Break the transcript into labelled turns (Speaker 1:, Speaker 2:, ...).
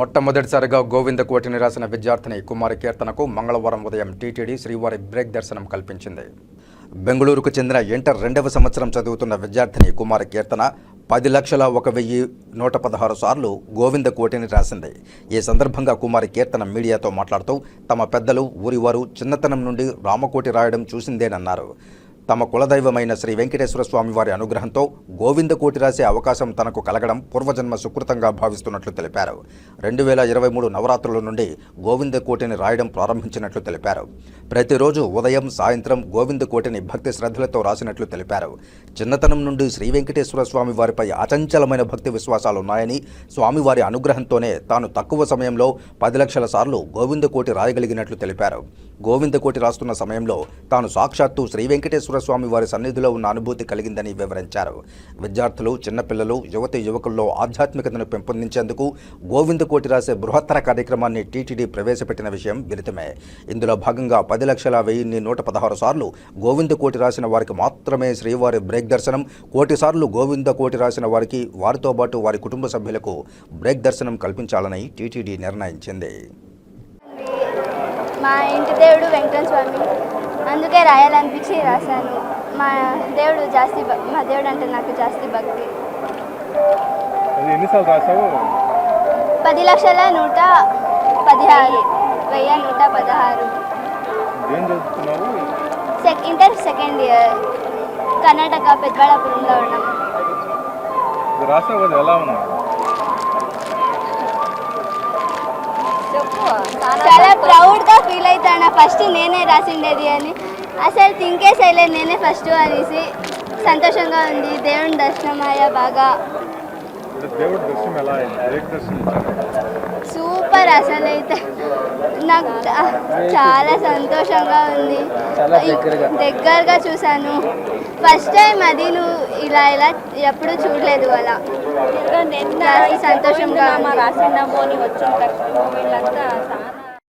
Speaker 1: మొట్టమొదటిసారిగా గోవింద కోటిని రాసిన విద్యార్థిని కుమారి కీర్తనకు మంగళవారం ఉదయం టీటీడీ శ్రీవారి బ్రేక్ దర్శనం కల్పించింది. బెంగళూరుకు చెందిన ఇంటర్ రెండవ సంవత్సరం చదువుతున్న విద్యార్థిని కుమారి కీర్తన పది లక్షల ఒక వెయ్యి నూట పదహారు సార్లు గోవింద కోటిని రాసింది. ఈ సందర్భంగా కుమారి కీర్తన మీడియాతో మాట్లాడుతూ తమ పెద్దలు ఊరివారు చిన్నతనం నుండి రామకోటి రాయడం చూసిందేనన్నారు. తమ కులదైవమైన శ్రీ వెంకటేశ్వర స్వామి వారి అనుగ్రహంతో గోవింద కోటి రాసే అవకాశం తనకు కలగడం పూర్వజన్మ సుకృతంగా భావిస్తున్నట్లు తెలిపారు. రెండు వేల ఇరవై మూడు నవరాత్రుల నుండి గోవింద కోటిని రాయడం ప్రారంభించినట్లు తెలిపారు. ప్రతిరోజు ఉదయం సాయంత్రం గోవింద కోటిని భక్తి శ్రద్ధలతో రాసినట్లు తెలిపారు. చిన్నతనం నుండి శ్రీ వెంకటేశ్వర స్వామి వారిపై అచంచలమైన భక్తి విశ్వాసాలు ఉన్నాయని స్వామివారి అనుగ్రహంతోనే తాను తక్కువ సమయంలో పది లక్షల సార్లు గోవింద కోటి రాయగలిగినట్లు తెలిపారు. గోవిందకోటి రాస్తున్న సమయంలో తాను సాక్షాత్తు శ్రీ వెంకటేశ్వర స్వామి వారి సన్నిధిలో ఉన్న అనుభూతి కలిగిందని వివరించారు. విద్యార్థులు చిన్నపిల్లలు యువతి యువకుల్లో ఆధ్యాత్మికతను పెంపొందించేందుకు గోవింద కోటి రాసే బృహత్తర కార్యక్రమాన్ని టీటీడీ ప్రవేశపెట్టిన విషయం విదితమే ఇందులో భాగంగా పది లక్షల వెయ్యిన్ని నూట పదహారు సార్లు గోవింద కోటి రాసిన వారికి మాత్రమే శ్రీవారి బ్రేక్ దర్శనం. కోటి సార్లు గోవింద కోటి రాసిన వారికి వారితో పాటు వారి కుటుంబ సభ్యులకు బ్రేక్ దర్శనం కల్పించాలని టీటీడీ నిర్ణయించింది.
Speaker 2: మా ఇంటి దేవుడు వెంకటరమణ స్వామి. అందుకే రాయాలనిపించి రాశాను. మా దేవుడు జాస్తి మా దేవుడు అంటే నాకు జాస్తి భక్తి.
Speaker 3: అది ఎన్నిసార్లు రాసావు
Speaker 2: పది లక్షల నూట పదిహారు. వెయ్యి నూట పదహారు. Inter second year. కర్ణాటక పెద్దబళ్ళాపురంలో ఉన్నాం
Speaker 3: కదా ఎలా ఉంది?
Speaker 2: చాలా ప్రౌడ్గా ఫీల్ అవుతాను? ఫస్ట్ నేనే రాసిండేది అని. అసలు థింకే చేయలేదు నేనే ఫస్ట్ అనేసి సంతోషంగా ఉంది. దేవుని దర్శనం అయ్యా బాగా
Speaker 3: దేవుడి దర్శనం ఎలా దర్శనం
Speaker 2: సూపర్ అసలు అయితే నాకు చాలా సంతోషంగా ఉంది. దగ్గరగా. చూశాను. ఫస్ట్ టైం అది నువ్వు ఇలా ఇలా ఎప్పుడు చూడలేదు అలా. సంతోషంగా ఉంది.
Speaker 4: రాసిందాము అని వచ్చిన వీళ్ళంతా చాలా